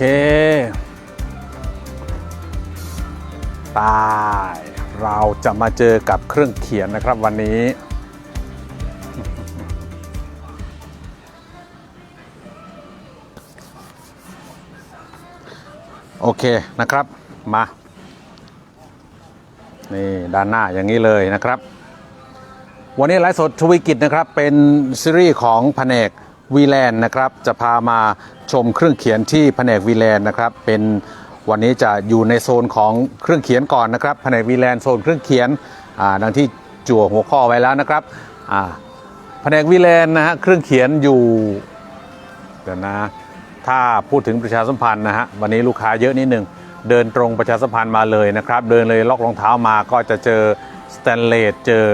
เคตายเราจะมาเจอกับเครื่องเขียนนะครับวันนี้ โอเคนะครับมา นี่ด้านหน้าอย่างนี้เลยนะครับ วันนี้ไลฟ์สดทวีกิจนะครับ เป็นซีรีส์ของแผนก วีแลนด์นะครับจะพามาชมเครื่องเขียนที่แผนกวีแลนด์นะครับ เป็นวันนี้จะอยู่ในโซนของเครื่องเขียนก่อนนะครับแผนกวีแลนด์โซนเครื่องเขียนอ่าดังที่จั่วหัวข้อไว้แล้วนะครับอ่าแผนกวีแลนด์นะฮะเครื่องเขียนอยู่เดี๋ยวนะถ้าพูดถึงประชาสัมพันธ์นะฮะวันนี้ลูกค้าเยอะนิดนึงเดินตรงประชาสัมพันธ์มาเลยนะครับ เดินเลยล็อกรองเท้ามาก็จะเจอสแตนเลสเจอ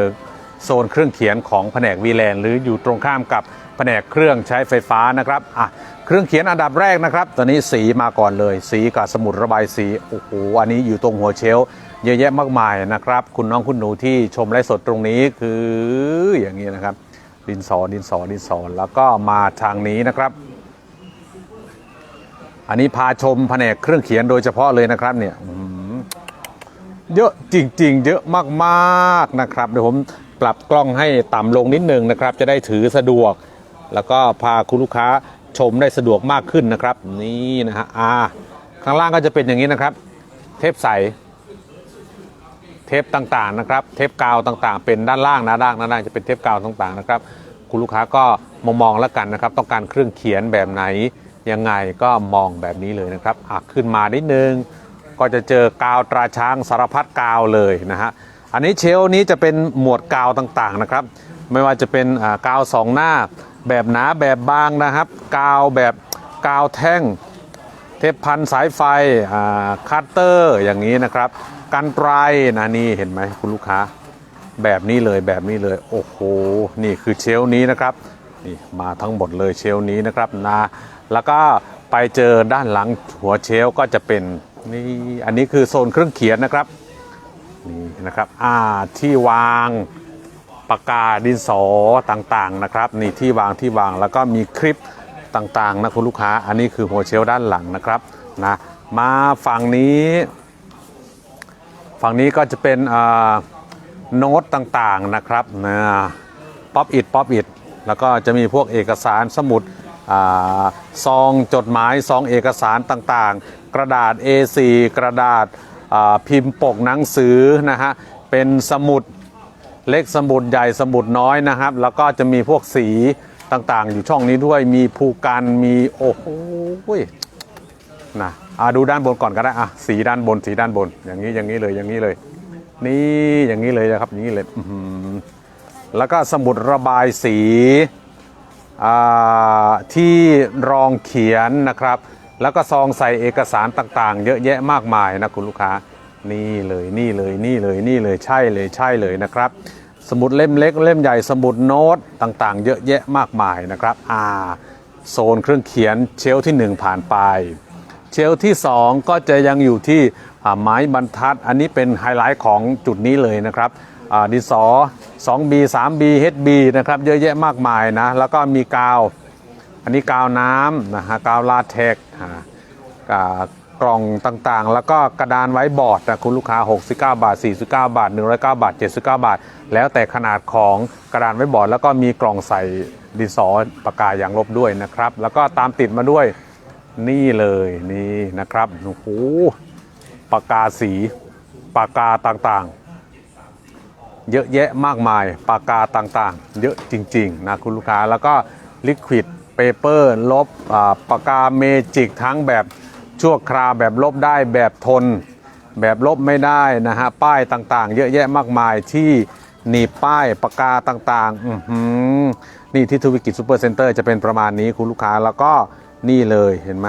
โซนเครื่องเขียนของแผนกวีแลนด์หรืออยู่ตรงข้ามกับ แผนกเครื่องใช้ไฟฟ้านะครับอะเครื่องเขียนอันดับแรกนะครับ ตอนนี้สีมาก่อนเลย สีกับสมุดระบายสีโอ้โหอันนี้อยู่ตรงหัวเชลเยอะแยะมากมายนะครับ คุณน้องคุณหนูที่ชมไลฟ์สดตรงนี้คืออย่างนี้นะครับ ดินสอดินสอดินสอแล้วก็มาทางนี้นะครับ อันนี้พาชมแผนกเครื่องเขียนโดยเฉพาะเลยนะครับเนี่ยอื้อหือเยอะจริง ๆ เยอะมากๆนะครับเดี๋ยวผมปรับกล้องให้ต่ำลงนิดนึงนะครับ จะได้ถือสะดวก แล้วก็พาคุณลูกค้าชมได้สะดวกมากขึ้นนะครับ นี่นะฮะอ่าข้างล่างก็จะเป็นอย่างนี้นะครับ เทปใส เทปต่างๆนะครับ เทปกาวต่างๆ เป็นด้านล่างนะด้านล่างจะเป็นเทปกาวต่างๆนะครับ คุณลูกค้าก็มองมองๆแล้วกันนะครับ ต้องการเครื่องเขียนแบบไหนยังไงก็มองแบบนี้เลยนะครับอะขึ้นมานิดนึงก็จะเจอกาวตราช้างสารพัดกาวเลยนะฮะอันนี้เชลฟ์นี้จะเป็นหมวดกาวต่างๆนะครับ ไม่ว่าจะเป็นกาวสองหน้า แบบหนาแบบบางนะครับ กาวแบบกาวแท่ง เทปพันสายไฟคัตเตอร์อย่างนี้นะครับกันไกรนะนี่เห็นไหมคุณลูกค้า แบบนี้เลยแบบนี้เลยโอ้โหนี่คือเชลนี้นะครับนี่มาทั้งหมดเลยเชลนี้นะครับนะแล้วก็ไปเจอด้านหลังหัวเชลก็จะเป็นนี่อันนี้คือโซนเครื่องเขียนนะครับนี่นะครับอ่าที่วาง ปากกาดินสอต่างๆนะครับนี่ที่วางที่วางแล้วก็มีคลิปต่างๆนะคุณลูกค้าอันนี้คือหัวเชลด้านหลังนะครับนะมาฝั่งนี้ ฝั่งนี้ก็จะเป็นอ่าโน้ตต่างๆนะครับนะป๊อปอิดป๊อปอิดแล้วก็จะมีพวกเอกสารสมุดอาซองจดหมายซองเอกสารต่างๆ กระดาษ A4 กระดาษอ่าพิมพ์ปกหนังสือนะฮะเป็นสมุด เล็กสมุดใหญ่สมุดน้อยนะครับ แล้วก็จะมีพวกสีต่างๆ อยู่ช่องนี้ด้วยมีภูกันมีโอ้โหนะอะดูด้านบนก่อนก็ได้อะสีด้านบนสีด้านบนอย่างนี้อย่างนี้เลยอย่างนี้เลย นี่อย่างนี้เลยนะครับอย่างนี้เลยแล้วก็สมุดระบายสีอ่าที่รองเขียนนะครับ แล้วก็ซองใส่เอกสารต่างๆ เยอะแยะมากมายนะคุณลูกค้า นี่เลยนี่เลยนี่เลยนี่เลยใช่เลยใช่เลยนะครับ สมุดเล่มเล็กเล่มใหญ่สมุดโน้ตต่างๆ เยอะแยะมากมายนะครับอ่าโซนเครื่องเขียนเชลที่ 1 ผ่านไป เชลที่ 2 ก็จะยังอยู่ที่ไม้บรรทัด อันนี้เป็นไฮไลท์ของจุดนี้เลยนะครับอาดินสอ 2B 3B HB นะครับเยอะแยะมากมายนะแล้วก็มีกาว อันนี้กาวน้ำนะฮะกาวลาเทกอ่ากาก ล่องต่างๆ แล้วก็กระดานไว้บอร์ดนะคุณลูกค้า 69 บาท 49 บาท 109 บาท 79 บาท แล้วแต่ขนาดของกระดานไว้บอร์ด แล้วก็มีกล่องใส่ดินสอปากกาอย่างลบด้วยนะครับ แล้วก็ตามติดมาด้วยนี่เลยนี่นะครับโอ้โหปากกาสีปากกาต่างๆ เยอะแยะมากมายปากกาต่างๆ เยอะจริงๆนะคุณลูกค้าแล้วก็ลิควิดเปเปอร์ลบปากกาเมจิกทั้งแบบ ชั่วคราวแบบลบได้แบบทน แบบลบไม่ได้นะฮะป้ายต่างๆ เยอะแยะมากมายที่หนีป้ายปากกาต่างๆ อืนี่ที่ทวิกิจซูเปอร์เซ็นเตอร์จะเป็นประมาณนี้คุณลูกค้าแล้วก็นี่เลยเห็นไหม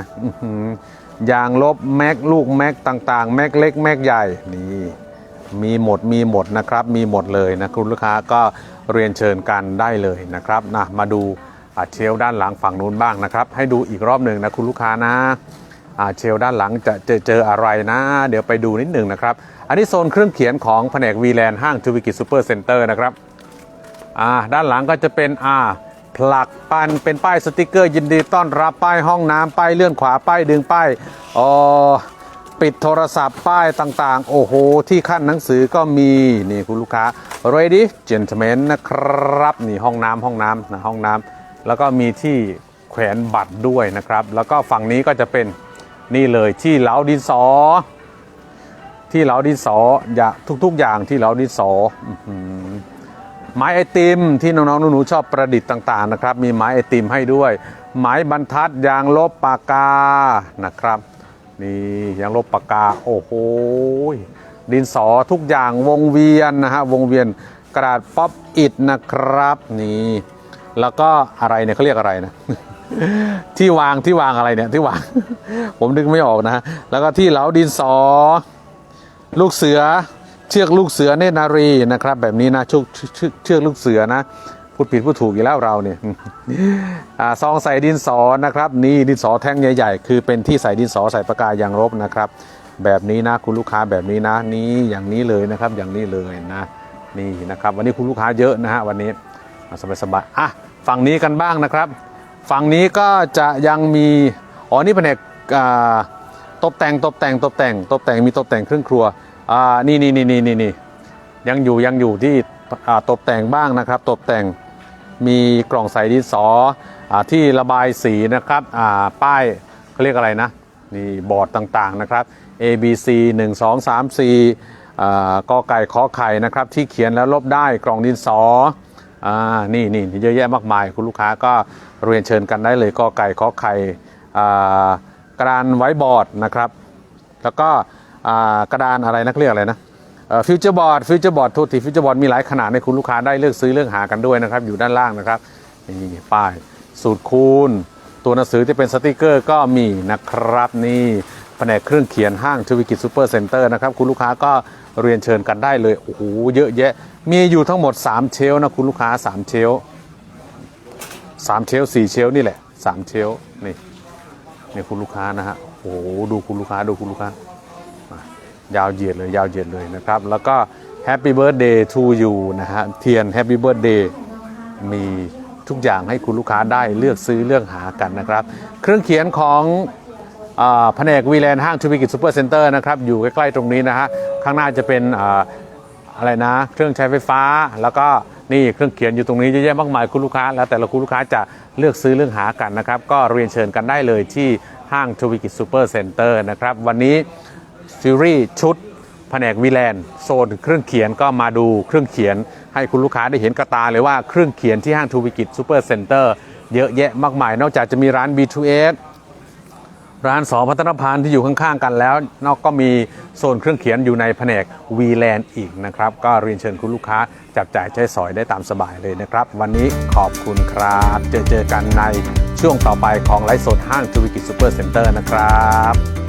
ยางลบแม็กลูกแม็กต่างๆ แม็กเล็กแม็กใหญ่นี่มีหมดมีหมดนะครับ มีหมดเลยนะคุณลูกค้าก็เรียนเชิญกันได้เลยนะครับนะมาดูอ่าเชลด้านหลังฝั่งนู้นบ้างนะครับ ให้ดูอีกรอบหนึ่งนะคุณลูกค้านะ เชลด้านหลังจะเจอเจออะไรนะ เดี๋ยวไปดูนิดหนึ่งนะครับ อันนี้โซนเครื่องเขียนของแผนกวีแลนห้างทูวิกิซูเปอร์เซ็นเตอร์นะครับอาด้านหลังก็จะเป็นอ่าผลักปันเป็นป้ายสติกเกอร์ยินดีต้อนรับป้ายห้องน้ำป้ายเลื่อนขวาป้ายดึงป้ายอ๋อปิดโทรศัพท์ป้ายต่างๆ โอ้โห ที่ขั้นหนังสือก็มี นี่คุณลูกค้า ready gentlemen นะครับ นี่ห้องน้ำห้องน้ำนะห้องน้ำแล้วก็มีที่แขวนบัตรด้วยนะครับ แล้วก็ฝั่งนี้ก็จะเป็น นี่เลยที่เหลาดินสอ ที่เหลาดินสออย่าทุก ๆ อย่างที่เหลาดินสอไม้ไอติมที่น้องๆหนูๆชอบประดิษฐ์ต่างๆนะครับ มีไม้ไอติมให้ด้วย ไม้บรรทัดยางลบปากกานะครับนี่ยางลบปากกาโอ้โหดินสอทุกอย่างวงเวียนนะฮะวงเวียนกระดาษป๊อปอิดนะครับนี่แล้วก็อะไรเนี่ยเขาเรียกอะไรนะ ที่วางที่วางอะไรเนี่ยที่วาง ผมนึกไม่ออกนะ แล้วก็ที่เหลาดินสอ ลูกเสือ เชือกลูกเสือเนตรนารีนะครับ แบบนี้นะเชือกเชือกลูกเสือนะพูดผิดพูดถูกอยู่แล้วเราเนี่ยอ่าซองใส่ดินสอนะครับ นี่ดินสอแท่งใหญ่ๆ คือเป็นที่ใส่ดินสอใส่ปากกายางลบนะครับ แบบนี้นะคุณลูกค้าแบบนี้นะ นี่อย่างนี้เลยนะครับอย่างนี้เลยนะ นี่นะครับ วันนี้คุณลูกค้าเยอะนะฮะวันนี้สบาสบายๆอะฝั่งนี้กันบ้างนะครับ ฝั่งนี้ก็จะยังมีอ๋อนี่แผนกตกแต่งตกแต่งตกแต่งตกแต่งมีตกแต่งเครื่องครัวอ่านี่นี่นี่นี่นี่นี่ยังอยู่ยังอยู่ที่ตกแต่งบ้างนะครับ ตกแต่งมีกล่องใส่ดินสออที่ระบายสีนะครับป้ายเขาเรียกอะไรนะนี่บอร์ดต่างๆนะครับ A B C 1 2 3 4อ่ากอไก่ขอไข่นะครับ ที่เขียนแล้วลบได้กล่องดินสออนี่นี่เยอะแยะมากมายคุณลูกค้าก็ เรียนเชิญกันได้เลยก็ไก่ขอไข่กระดานไว้บอร์ดนะครับ แล้วก็กระดานอะไรนะเขาเรียกอะไรนะฟิวเจอร์บอร์ดฟิวเจอร์บอร์ดทุกทีฟิวเจอร์บอร์ดมีหลายขนาดให้คุณลูกค้าได้เลือกซื้อเลือกหากันด้วยนะครับ อยู่ด้านล่างนะครับนี่ป้ายสูตรคูณ ตัวหนังสือที่เป็นสติกเกอร์ก็มีนะครับนี่แผนกเครื่องเขียนห้างทวิกิจซูเปอร์เซ็นเตอร์นะครับ คุณลูกค้าก็เรียนเชิญกันได้เลย โอ้โห เยอะแยะ มีอยู่ทั้งหมด 3 เชลนะคุณลูกค้า 3 เชล ฟ์3เชลฟ์4เชลนี่แหละ3เชลนี่นี่คุณลูกค้านะฮะโอ้โหดูคุณลูกค้าดูคุณลูกค้ายาวเหยียดเลยยาวเหยียดเลยนะครับ แล้วก็ Happy Birthday to you นะฮะเทียน Happy Birthday มีทุกอย่างให้คุณลูกค้าได้เลือกซื้อเลือกหากันนะครับ เครื่องเขียนของแผนกวีแลนด์ห้างทูบิกิจซูเปอร์เซ็นเตอร์นะครับ อยู่ใกล้ ๆ ตรงนี้นะฮะ ข้างหน้าจะเป็นอะไรนะ เครื่องใช้ไฟฟ้าแล้วก็ นี่เครื่องเขียนอยู่ตรงนี้เยอะแยะมากมายคุณลูกค้า แล้วแต่ละคุณลูกค้าจะเลือกซื้อเลือกหากันนะครับ ก็เรียนเชิญกันได้เลยที่ห้างทูบิกิจซูเปอร์เซ็นเตอร์นะครับ วันนี้ซีรีส์ชุดแผนกวีแลนด์โซนเครื่องเขียนก็มาดูเครื่องเขียน ให้คุณลูกค้าได้เห็นกระตาเลยว่าเครื่องเขียนที่ห้างทูบิกิจซูเปอร์เซ็นเตอร์เยอะแยะมากมาย นอกจากจะมีร้าน B2S ร้านสอพัฒนพันธ์ที่อยู่ข้างๆกันแล้วนอกก็มีโซนเครื่องเขียนอยู่ในแผนกวีแลนด์อีกนะครับ ก็เรียนเชิญคุณลูกค้าจับจ่ายใช้สอยได้ตามสบายเลยนะครับ วันนี้ขอบคุณครับ เจอเจอกันในช่วงต่อไปของไลฟ์สดห้างทวิกิจซูเปอร์เซ็นเตอร์นะครับ